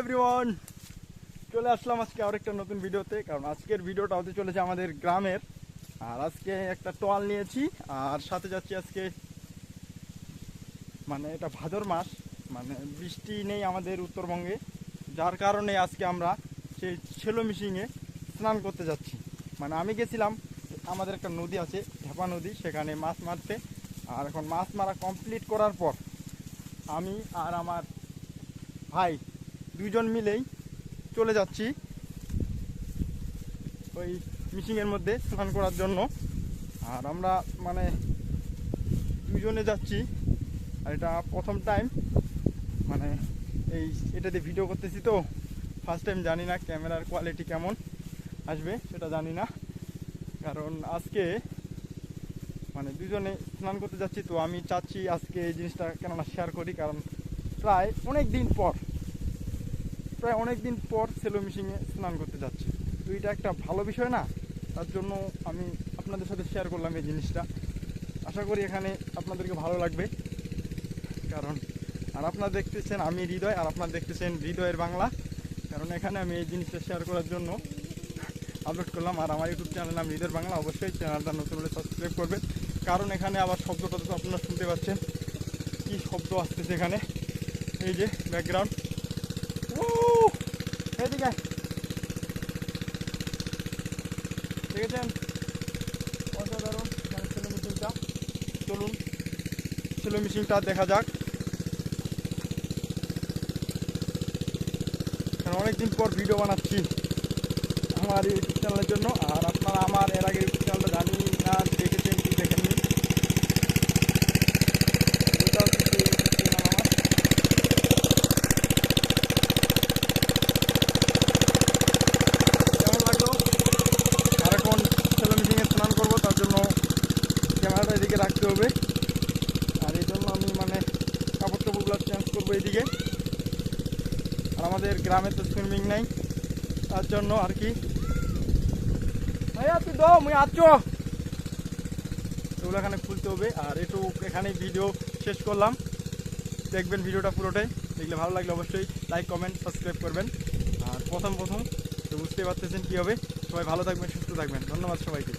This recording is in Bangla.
এভরিওয়ান চলে আসলাম আজকে আর একটা নতুন ভিডিওতে, কারণ আজকের ভিডিওটা হতে চলেছে আমাদের গ্রামের। আর আজকে একটা টোয়াল নিয়েছি, আর সাথে যাচ্ছি আজকে মানে এটা ভাদর মাস মানে বৃষ্টি নেই আমাদের উত্তরবঙ্গে, যার কারণে আজকে আমরা সেই ছেলো মিশিংয়ে স্নান করতে যাচ্ছি। মানে আমি গেছিলাম, আমাদের একটা নদী আছে, ঢেপা নদী, সেখানে মাছ মারতে। আর এখন মাছ মারা কমপ্লিট করার পর, আমি আর আমার ভাই দুইজন মিলেই চলে যাচ্ছি ওই মিশিংয়ের মধ্যে স্নান করার জন্য। আর আমরা মানে দুজনে যাচ্ছি। আর এটা প্রথম টাইম মানে এই এটাতে ভিডিও করতেছি তো। ফার্স্ট টাইম জানি না ক্যামেরার কোয়ালিটি কেমন আসবে, সেটা জানি না। কারণ আজকে মানে দুজনে স্নান করতে যাচ্ছি তো আমি চাচ্ছি আজকে এই জিনিসটা কেননা শেয়ার করি, কারণ প্রায় অনেক দিন পর প্রায় অনেক দিন পর সেলো মিশিংয়ে স্নান করতে যাচ্ছি। তো এটা একটা ভালো বিষয় না, তার জন্য আমি আপনাদের সাথে শেয়ার করলাম এই জিনিসটা। আশা করি এখানে আপনাদেরকে ভালো লাগবে। কারণ, আর আপনারা দেখতেছেন আমি হৃদয়, আর আপনারা দেখতেছেন হৃদয়ের বাংলা। কারণ এখানে আমি এই জিনিসটা শেয়ার করার জন্য আপলোড করলাম। আর আমার ইউটিউব চ্যানেল নাম হৃদয়ের বাংলা। অবশ্যই চ্যানেলটা নতুন হলে সাবস্ক্রাইব করবেন। কারণ এখানে আবার শব্দটা তো আপনারা শুনতে পাচ্ছেন। কি শব্দ আসতেছে এখানে? এই যে ব্যাকগ্রাউন্ড এদিকে আয়। দেখেছেন? অসাধারণ। এখানে ছেলে মিশিংটা চলুন, ছেলে মেশিনটা দেখা যাক। কারণ অনেকদিন পর ভিডিও বানাচ্ছি আমার ইউটিউব চ্যানেলের জন্য। আর আপনারা আমার এর আগে ইউটিউব চ্যানেলটা জানি না দেখেছেন কি দেখেননি ওইটা হচ্ছে সেই ইউটিউব চ্যানেল আমার কেমন লাগল আর এখন ছেলে মিটিংয়ে স্নান করব তার জন্য ক্যামেরাটা এদিকে রাখতে হবে আর এই জন্য আমি মানে কাপড় টাপড়গুলো করব এদিকে আর আমাদের গ্রামে তো সুইমিং নাই, তার জন্য আর কি। ভাইয়া, তুই দাও আছো এগুলো এখানে খুলতে হবে। আর একটু এখানে ভিডিও শেষ করলাম। দেখবেন ভিডিওটা পুরোটাই। দেখলে ভালো লাগলে অবশ্যই লাইক কমেন্ট সাবস্ক্রাইব করবেন। আর প্রথম প্রথম, তো বুঝতেই পারতেছেন কী হবে। সবাই ভালো থাকবেন, সুস্থ থাকবেন। ধন্যবাদ সবাইকে।